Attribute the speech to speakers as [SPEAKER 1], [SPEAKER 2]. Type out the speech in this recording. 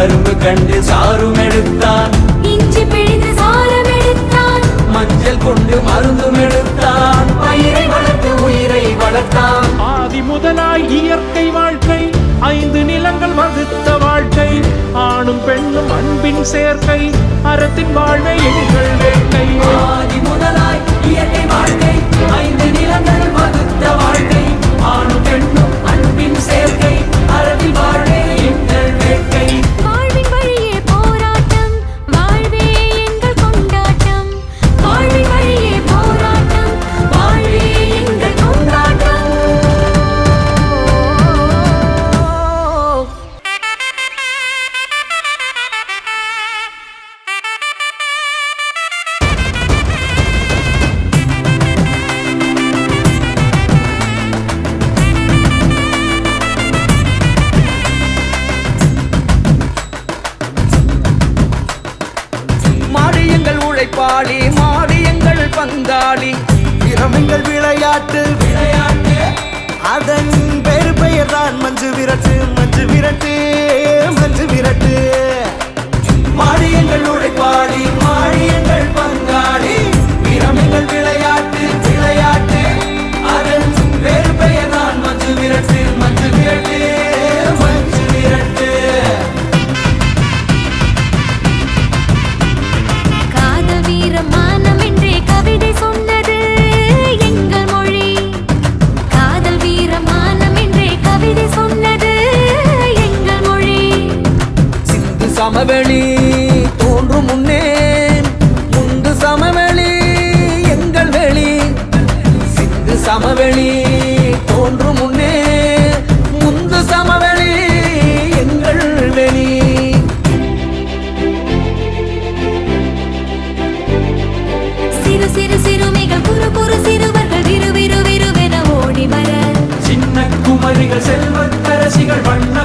[SPEAKER 1] கரும்பு கண்டு சாரும் எடுத்தான்.
[SPEAKER 2] இஞ்சி பிழிந்து சாரம் எடுத்தான்.
[SPEAKER 1] மஞ்சள் கொண்டு மருந்தும் எடுத்தான். பயிரை வளர்த்து உயிரை வளர்த்தான்.
[SPEAKER 3] ஆதி முதலாய் இயற்கை வாழ்க்கை ஐந்து நிலங்கள் வகுத்த வாழ்க்கை. ஆணும் பெண்ணும் அன்பின் சேர்க்கை அறத்தின் வாழ்வை எங்கள்
[SPEAKER 1] உழைப்பாளி மாடு எங்கள் பங்காளி
[SPEAKER 4] திறமைகள் விளையாட்டு.
[SPEAKER 1] விளையாட்டு. சமவெளி தோன்றும் முன்னே முந்து சமவெளி எங்கள் வெளி. சிந்து சமவெளி தோன்றும் முன்னே முந்து சமவெளி எங்கள் வெளி.
[SPEAKER 2] சிறு சிறு சிறுமிகள் குறு குறு சிறுவர்கள் விறு விறு விறுவென ஓடி வர.
[SPEAKER 1] சின்ன குமரிகள் செல்வத்தரசிகள் வண்ண